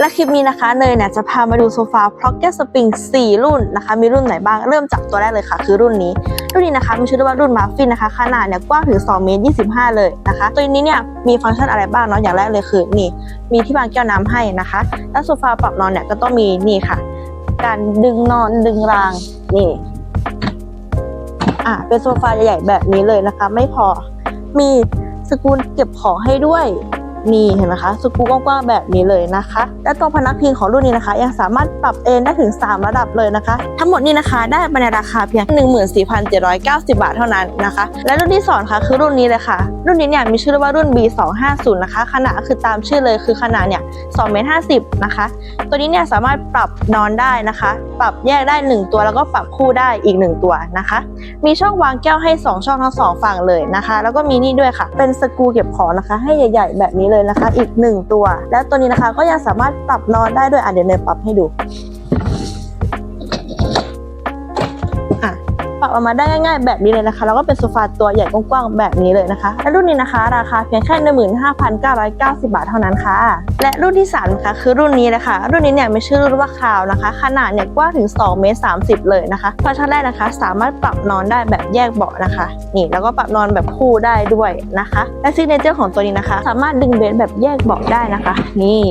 และคลิปนี้นะคะเนยเนี่ยจะพามาดูโซฟา Pocket Spring 4 รุ่นนะคะ มีรุ่นไหนบ้าง เริ่มจากตัวแรกเลยค่ะ คือรุ่นนี้ รุ่นนี้นะคะมีชื่อว่ารุ่นมัฟฟินนะคะ ขนาดเนี่ยกว้างถึง2เมตร25 เลยนะคะ ตัวนี้เนี่ยมีฟังก์ชันอะไรบ้างเนาะอย่างแรกเลยคือนี่ มีที่วางแก้วน้ำให้นะคะ และโซฟาปรับนอนเนี่ยก็ต้องมีนี่ค่ะ การดึงนอนดึงรางนี่อะเป็นโซฟาใหญ่ๆแบบนี้เลยนะคะ ไม่พอมีสกรูเก็บของให้ด้วย นี่เห็นไหมคะสกูกว้างๆแบบนี้เลยนะคะ และตัวพนักพิงของรุ่นนี้นะคะ ยังสามารถปรับเอนได้ถึง 3 ระดับเลยนะคะ ทั้งหมดนี้นะคะ ได้มาในราคาเพียง 14,790 บาทเท่านั้นนะคะ และรุ่นที่สองค่ะคือรุ่นนี้เลยค่ะ รุ่นนี้เนี่ยมีชื่อว่ารุ่น B250 นะคะ ขนาดคือตามชื่อเลยคือขนาดเนี่ย2เมตร50นะคะ ตัวนี้เนี่ยสามารถปรับนอนได้นะคะ ปรับแยกได้ 1 ตัวแล้วก็ปรับคู่ได้อีก 1 ตัวนะคะ มีช่องวางแก้วให้ 2 ช่องทั้งสองฝั่งเลยนะคะ แล้วก็มีนี่ด้วยค่ะ เป็นสกูเก็บของนะคะ ให้ใหญ่ ๆ แบบนี้เลยนะคะ อีก 1 ตัว แล้วตัวนี้นะคะก็ยังสามารถปรับนอนได้ด้วยอะเดี๋ยวเนยปรับให้ดู ออกมาได้ง่ายๆ แบบนี้เลยนะคะแล้วก็เป็นโซฟาตัวใหญ่กว้างๆแบบนี้เลยนะคะและรุ่นนี้นะคะ ราคาเพียงแค่15,990 บาทเท่านั้นค่ะ และรุ่นที่3นะคะคือรุ่นนี้นะคะ รุ่นนี้เนี่ยมีชื่อรุ่นว่าคาวนะคะ ขนาดเนี่ยกว้างถึง2เมตร30 เลยนะคะฟังก์ชันแรกนะคะ สามารถปรับนอนได้แบบแยกเบาะนะคะ นี่แล้วก็ปรับนอนแบบคู่ได้ด้วยนะคะ และซิกเนเจอร์ของตัวนี้นะคะ สามารถดึงเบสแบบแยกเบาะได้นะคะ นี่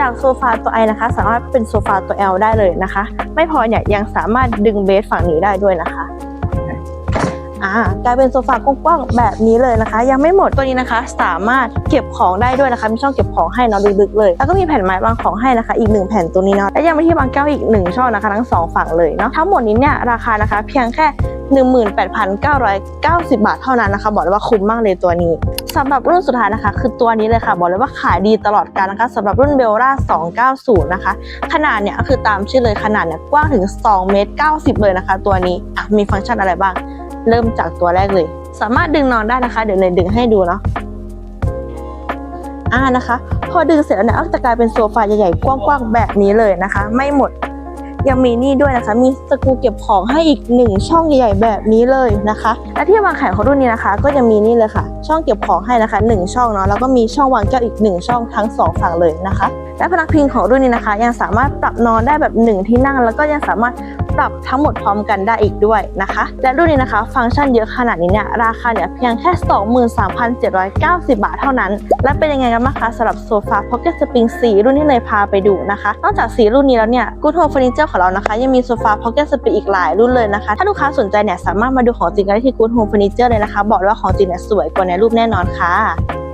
จากโซฟาตัวไอนะคะ สามารถเป็นโซฟาตัว L ได้เลยนะคะ ไม่พอเนี่ยยังสามารถดึงเบสฝั่งนี้ได้ด้วยนะคะ อ่ากลายเป็นโซฟากว้างๆแบบนี้เลยนะคะ ยังไม่หมดตัวนี้นะคะ สามารถเก็บของได้ด้วยนะคะมีช่องเก็บของให้เนาะลึกๆเลย แล้วก็มีแผ่นไม้วางของให้นะคะ อีกหนึ่งแผ่นตัวนี้เนาะและยังมีที่วางแก้วอีกหนึ่งช่องนะคะ ทั้งสองฝั่งเลยเนาะทั้งหมดนี้เนี่ยราคานะคะ เพียงแค่18,990 บาทเท่านั้นนะคะ บอกเลยว่าคุ้มมากเลยตัวนี้สำหรับรุ่นสุดท้ายนะคะ คือตัวนี้เลยค่ะ บอกเลยว่าขายดีตลอดกาลนะคะสำหรับรุ่นเบลล่า290 นะคะ ขนาดเนี่ยก็คือตามชื่อเลยขนาดเนี่ยกว้างถึง 2 เมตร 90 เลยนะคะ ตัวนี้มีฟังก์ชันอะไรบ้าง เริ่มจากตัวแรกเลย สามารถดึงนอนได้นะคะ เดี๋ยวเนยดึงให้ดูเนาะอ่านะคะ พอดึงเสร็จแล้วเนี่ยก็จะกลายเป็นโซฟาใหญ่ๆกว้างๆแบบนี้เลยนะคะ ไม่หมดยังมีนี่ด้วยนะคะ มีสกูเก็บของให้อีกหนึ่งช่องใหญ่ๆแบบนี้เลยนะคะ และที่วางแขนของรุ่นนี้นะคะ ก็จะมีนี่เลยค่ะ ช่องเก็บของให้นะคะหนึ่งช่องเนาะ แล้วก็มีช่องวางแก้วอีกหนึ่งช่องทั้งสองฝั่งเลยนะคะ และพนักพิงของรุ่นนี้นะคะ ยังสามารถปรับนอนได้แบบหนึ่งที่นั่ง แล้วก็ยังสามารถ ปรับทั้งหมดพร้อมกันได้อีกด้วยนะคะ และรุ่นนี้นะคะ ฟังก์ชันเยอะขนาดนี้เนี่ยราคาเนี่ยเพียงแค่ 23,790 บาทเท่านั้น และเป็นยังไงกันบ้างคะสำหรับโซฟา Pocket Spring 4รุ่นที่เลยพาไปดูนะคะ นอกจากสีรุ่นนี้แล้วเนี่ย Good Home Furniture ของเรานะคะยังมีโซฟา Pocket Spring อีกหลายรุ่นเลยนะคะ ถ้าลูกค้าสนใจเนี่ยสามารถมาดูของจริงกันได้ที่ Good Home Furniture เลยนะคะ บอกเลยว่าของจริงเนี่ยสวยกว่าในรูปแน่นอนค่ะ